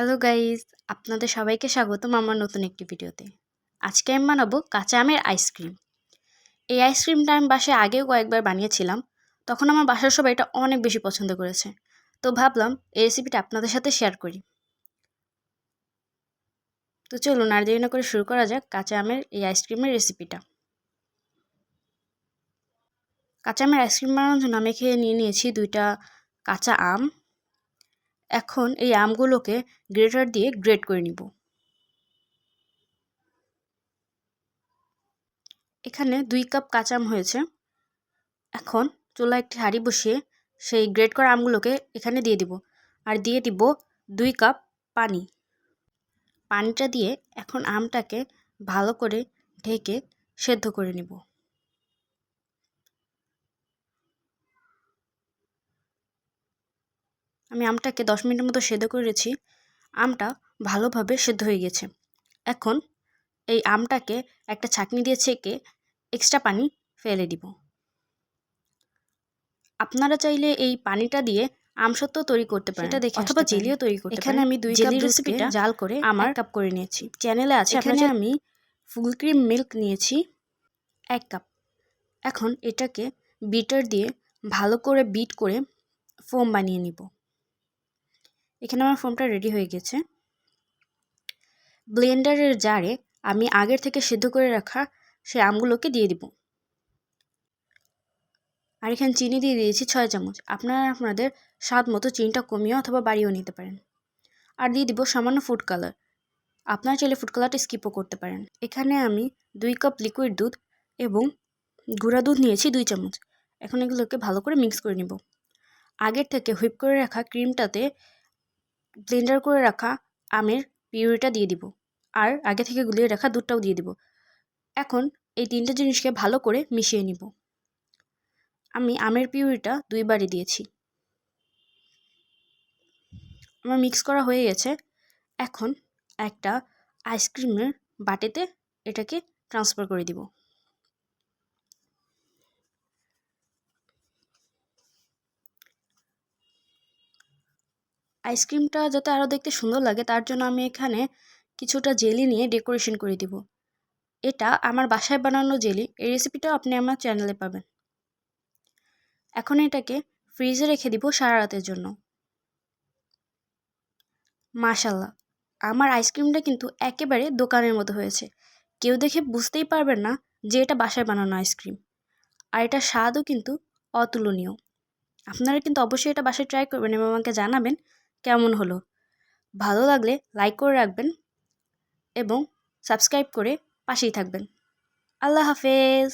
Hello guys আপনাদের সবাইকে স্বাগতম আমার নতুন একটি ভিডিওতে। আজকে আমি বানাবো কাঁচা আমের আইসক্রিম এই আইসক্রিমটা আমি বাসায় আগেও কয়েকবার বানিয়েছিলাম। তখন আমার বাসার সবাই এটা অনেক বেশি পছন্দ করেছে। তো ভাবলাম এই রেসিপিটা আপনাদের সাথে শেয়ার করি। তো চলুন আর দেরি না করে শুরু করা যাক কাঁচা আমের এই আইসক্রিমের রেসিপিটা কাঁচা আমের আইসক্রিম বানানোর জন্য আমি খেয়ে নিয়ে নিয়েছি দুইটা কাঁচা আম। এখন এই আমগুলোকে গ্রেটার দিয়ে গ্রেট করে নিব। এখানে দুই কাপ কাঁচা আম হয়েছে। এখন চুলা একটি হাঁড়ি বসিয়ে সেই গ্রেট করা আমগুলোকে এখানে দিয়ে দিব আর দিয়ে দিব দুই কাপ পানি। পানিটা দিয়ে এখন আমটাকে ভালো করে ঢেকে সেদ্ধ করে নিব। আমি আমটাকে দশ মিনিটের মতো সেদ্ধ করেছি আমটা ভালোভাবে সেদ্ধ হয়ে গেছে। এখন এই আমটাকে একটা ছাঁকনি দিয়ে ছেঁকে এক্সট্রা পানি ফেলে দিব। আপনারা চাইলে এই পানিটা দিয়ে আমসত্ব তৈরি করতে পারেন এটা দেখে অথবা জেলিও তৈরি করতে এখানে আমি দুই কাপ রেসিপিটা জাল করে আমার আমার কাপ করে নিয়েছি। চ্যানেলে আছে। এখানে আমি ফুল ক্রিম মিল্ক নিয়েছি এক কাপ। এখন এটাকে বিটার দিয়ে ভালো করে বিট করে ফোম বানিয়ে নিব। এখানে আমার ফোমটা রেডি হয়ে গেছে। ব্লেন্ডারের জারে আমি আগের থেকে সিদ্ধ করে রাখা সেই আমগুলোকে দিয়ে দিব। আর এখানে চিনি দিয়ে দিয়েছি ছয় চামচ। আপনারা আপনাদের স্বাদ মতো চিনিটা কমিয়ে অথবা বাড়িয়েও নিতে পারেন। আর দিয়ে দিব সামান্য ফুড কালার আপনারা চাইলে ফুড কালারটা স্কিপও করতে পারেন। এখানে আমি দুই কাপ লিকুইড দুধ এবং গুঁড়া দুধ নিয়েছি দুই চামচ। এখন এগুলোকে ভালো করে মিক্স করে নিব। আগের থেকে হুইপ করে রাখা ক্রিমটাতে ব্লেন্ডার করে রাখা আমের পিউরিটা দিয়ে দিব। আর আগে থেকে গুলিয়ে রাখা দুধটাও দিয়ে দিব। এখন এই তিনটে জিনিসকে ভালো করে মিশিয়ে নিব। আমি আমের পিউরিটা দুইবারই দিয়েছি। আমার মিক্স করা হয়ে গেছে। এখন একটা আইসক্রিমের বাটিতে এটাকে ট্রান্সফার করে দিব। আইসক্রিমটা যাতে আরও দেখতে সুন্দর লাগে, তার জন্য আমি এখানে কিছুটা জেলি নিয়ে ডেকোরেশন করে দিব। এটা আমার বাসায় বানানো জেলি, এই রেসিপিটাও আপনি আমার চ্যানেলে পাবেন। এখন এটাকে ফ্রিজে রেখে দিব সারা রাতের জন্য। মাশাল্লাহ আমার আইসক্রিমটা কিন্তু একেবারে দোকানের মতো হয়েছে। কেউ দেখে বুঝতেই পারবেন না যে এটা বাসায় বানানো আইসক্রিম। আর এটা স্বাদও কিন্তু অতুলনীয়। আপনারা কিন্তু অবশ্যই এটা বাসায় ট্রাই করবেন এবং আমাকে জানাবেন কেমন হলো? ভালো লাগলে লাইক করে রাখবেন এবং সাবস্ক্রাইব করে পাশেই থাকবেন। আল্লাহ হাফেজ।